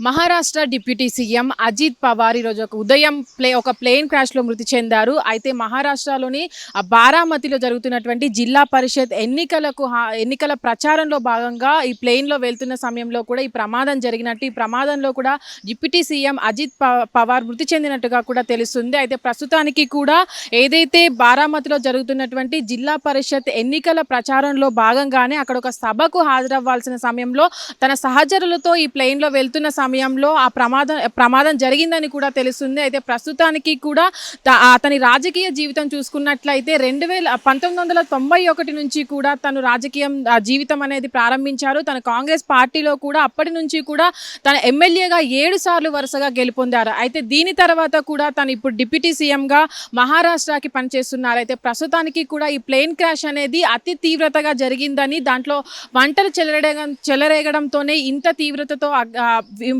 Maharashtra deputy CM Ajit Pawar ఈరోజు ఒక ఉదయం ప్లే ఒక ప్లేన్ క్రాష్లో మృతి చెందారు. అయితే మహారాష్ట్రలోని బారామతిలో జరుగుతున్నటువంటి జిల్లా పరిషత్ ఎన్నికలకు ఎన్నికల ప్రచారంలో భాగంగా ఈ ప్లేన్లో వెళ్తున్న సమయంలో కూడా ఈ ప్రమాదం జరిగినట్టు ఈ ప్రమాదంలో కూడా డిప్యూటీ సీఎం అజిత్ పవార్ మృతి చెందినట్టుగా కూడా తెలుస్తుంది. అయితే ప్రస్తుతానికి కూడా ఏదైతే బారామతిలో జరుగుతున్నటువంటి జిల్లా పరిషత్ ఎన్నికల ప్రచారంలో భాగంగానే అక్కడ ఒక సభకు హాజరవ్వాల్సిన సమయంలో తన సహచరులతో ఈ ప్లేన్లో వెళ్తున్న సమయంలో ఆ ప్రమాదం ప్రమాదం జరిగిందని కూడా తెలుస్తుంది. అయితే ప్రస్తుతానికి కూడా అతని రాజకీయ జీవితం చూసుకున్నట్లయితే రెండు వేల పంతొమ్మిది వందల తొంభై ఒకటి నుంచి కూడా తను రాజకీయం జీవితం అనేది ప్రారంభించారు. తన కాంగ్రెస్ పార్టీలో కూడా అప్పటి నుంచి కూడా తన ఎమ్మెల్యేగా ఏడు సార్లు వరుసగా గెలుపొందారు. అయితే దీని తర్వాత కూడా తను ఇప్పుడు డిప్యూటీ సీఎంగా మహారాష్ట్రకి పనిచేస్తున్నారు. అయితే ప్రస్తుతానికి కూడా ఈ ప్లేన్ క్రాష్ అనేది అతి తీవ్రతగా జరిగిందని దాంట్లో వంటలు చెలరేగ చెలరేగడంతోనే ఇంత తీవ్రతతో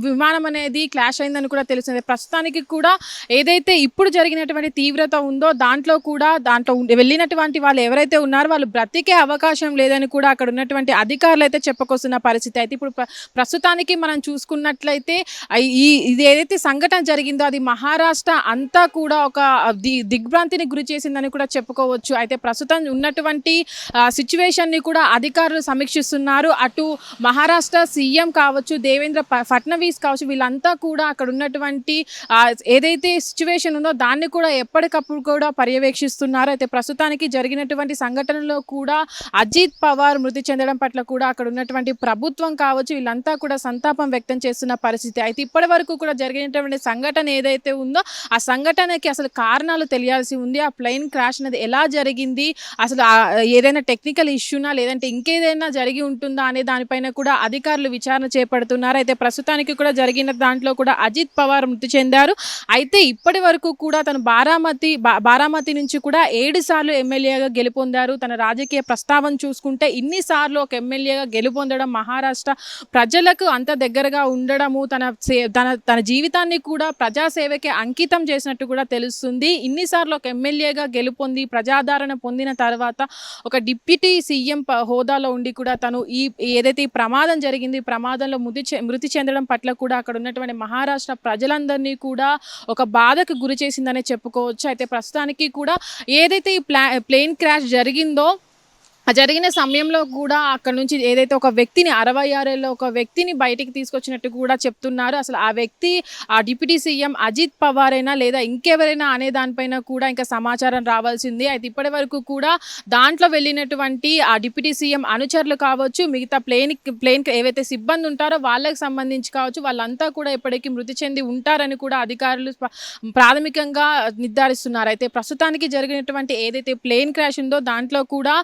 విమానం అనేది క్లాష్ అయిందని కూడా తెలిసింది ప్రస్తుతానికి కూడా ఏదైతే ఇప్పుడు జరిగినటువంటి తీవ్రత ఉందో దాంట్లో కూడా దాంట్లో వెళ్ళినటువంటి వాళ్ళు ఎవరైతే ఉన్నారో వాళ్ళు బ్రతికే అవకాశం లేదని కూడా అక్కడ ఉన్నటువంటి అధికారులు అయితే చెప్పుకొస్తున్న పరిస్థితి అయితే ఇప్పుడు ప్రస్తుతానికి మనం చూసుకున్నట్లయితే ఈ ఇది ఏదైతే సంఘటన జరిగిందో అది మహారాష్ట్ర అంతా కూడా ఒక ది దిగ్భ్రాంతిని గురి చేసిందని కూడా చెప్పుకోవచ్చు. అయితే ప్రస్తుతం ఉన్నటువంటి సిచ్యువేషన్ని కూడా అధికారులు సమీక్షిస్తున్నారు. అటు మహారాష్ట్ర సీఎం కావచ్చు దేవేంద్ర ఫ- ఫడ్నవీస్ కావచ్చు వీళ్ళంతా కూడా అక్కడ ఉన్నటువంటి ఏదైతే సిచ్యువేషన్ ఉందో దాన్ని కూడా ఎప్పటికప్పుడు కూడా పర్యవేక్షిస్తున్నారు. అయితే ప్రస్తుతానికి జరిగినటువంటి సంఘటనలో కూడా అజిత్ పవార్ మృతి చెందడం పట్ల కూడా అక్కడ ఉన్నటువంటి ప్రభుత్వం కావచ్చు వీళ్ళంతా కూడా సంతాపం వ్యక్తం చేస్తున్న పరిస్థితి. అయితే ఇప్పటి వరకు కూడా జరిగినటువంటి సంఘటన ఏదైతే ఉందో ఆ సంఘటనకి అసలు కారణాలు తెలియాల్సి ఉంది. ఆ ప్లెయిన్ క్రాష్ అనేది ఎలా జరిగింది? అసలు ఏదైనా టెక్నికల్ ఇష్యూనా లేదంటే ఇంకేదైనా జరిగి ఉంటుందా అనే దానిపైన కూడా అధికారులు విచారణ చేపడుతున్నారు. అయితే ప్రస్తుతానికి కూడా జరిగిన దాంట్లో కూడా అజిత్ పవార్ మృతి చెందారు. అయితే ఇప్పటి వరకు కూడా తను బారామతి బారామతి నుంచి కూడా ఏడు సార్లు ఎమ్మెల్యేగా గెలుపొందారు. తన రాజకీయ ప్రస్తావన చూసుకుంటే ఇన్నిసార్లు ఒక ఎమ్మెల్యేగా గెలుపొందడం మహారాష్ట్ర ప్రజలకు అంత దగ్గరగా ఉండడము తన సే- తన తన జీవితాన్ని కూడా ప్రజాసేవకే అంకితం చేసినట్టు కూడా తెలుస్తుంది. ఇన్నిసార్లు ఒక ఎమ్మెల్యేగా గెలుపొంది ప్రజాదరణ పొందిన తర్వాత ఒక డిప్యూటీ సీఎం హోదాలో ఉండి కూడా తను ఈ ఏదైతే ప్రమాదం జరిగింది ప్రమాదంలో మృతి చె- మృతి చెందడం పట్ల కూడా అక్కడ ఉన్నటువంటి మహారాష్ట్ర ప్రజలందరినీ కూడా ఒక బాధకు గురి చేసిందనే చెప్పుకోవచ్చు. అయితే ప్రస్తుతానికి కూడా ఏదైతే ఈ ప్లా ప్లేన్ క్రాష్ జరిగిందో జరిగిన సమయంలో కూడా అక్కడ నుంచి ఏదైతే ఒక వ్యక్తిని అరవై ఆరేళ్ళ ఒక వ్యక్తిని బయటికి తీసుకొచ్చినట్టు కూడా చెప్తున్నారు. అసలు ఆ వ్యక్తి ఆ డిప్యూటీ సీఎం అజిత్ పవార్ అయినా లేదా ఇంకెవరైనా అనే దానిపైన కూడా ఇంకా సమాచారం రావాల్సింది. అయితే ఇప్పటి వరకు కూడా దాంట్లో వెళ్ళినటువంటి ఆ డిప్యూటీ సీఎం అనుచరులు కావచ్చు మిగతా ప్లేన్ ప్లేన్ ఏవైతే సిబ్బంది ఉంటారో వాళ్ళకి సంబంధించి కావచ్చు వాళ్ళంతా కూడా ఇప్పటికీ మృతి చెంది ఉంటారని కూడా అధికారులు ప్రాథమికంగా నిర్ధారిస్తున్నారు. అయితే ప్రస్తుతానికి జరిగినటువంటి ఏదైతే ప్లేన్ క్రాష్ ఉందో దాంట్లో కూడా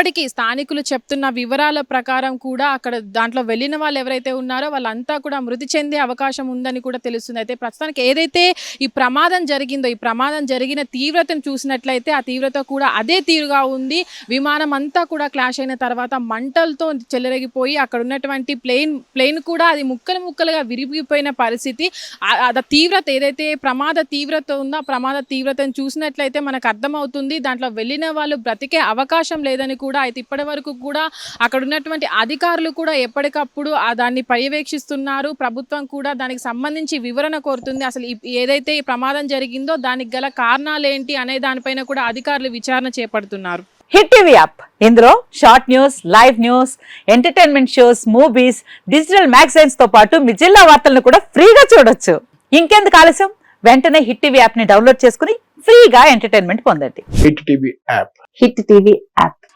ఇప్పటికీ స్థానికులు చెప్తున్న వివరాల ప్రకారం కూడా అక్కడ దాంట్లో వెళ్ళిన వాళ్ళు ఎవరైతే ఉన్నారో వాళ్ళంతా కూడా మృతి చెందే అవకాశం ఉందని కూడా తెలుస్తుంది. అయితే ప్రస్తుతానికి ఏదైతే ఈ ప్రమాదం జరిగిందో ఈ ప్రమాదం జరిగిన తీవ్రతను చూసినట్లయితే ఆ తీవ్రత కూడా అదే తీరుగా ఉంది. విమానం అంతా కూడా క్లాష్ అయిన తర్వాత మంటలతో చెలరగిపోయి అక్కడ ఉన్నటువంటి ప్లేన్ ప్లేన్ కూడా అది ముక్కలు ముక్కలుగా విరిగిపోయిన పరిస్థితి. ఆ- తీవ్రత ఏదైతే ప్రమాద తీవ్రత ఉందో ఆ ప్రమాద తీవ్రతను చూసినట్లయితే మనకు అర్థమవుతుంది. దాంట్లో వెళ్ళిన వాళ్ళు బ్రతికే అవకాశం లేదని కూడా అయితే ఇప్పటి వరకు కూడా అక్కడ ఉన్నటువంటి అధికారులు కూడా ఎప్పటికప్పుడు ఆ దాన్ని పర్యవేక్షిస్తున్నారు. ప్రభుత్వం కూడా దానికి సంబంధించి వివరణ కోరుతుంది. అసలు ఏదైతే ఈ ప్రమాదం జరిగిందో దానికి గల కారణాలు ఏంటి అనే దానిపైన కూడా అధికారులు విచారణ చేపడుతున్నారు. Hit TV app. ఇందులో short news live news entertainment shows movies digital మ్యాగజైన్స్తో పాటు మీ జిల్లా వార్తలను కూడా ఫ్రీగా చూడొచ్చు. ఇంకెందుకు ఆలస్యం? వెంటనే హిట్ టీవీ యాప్ని డౌన్లోడ్ చేసుకుని ఫ్రీగా ఎంటర్టైన్మెంట్ పొందండి. Hit TV app. Hit TV app.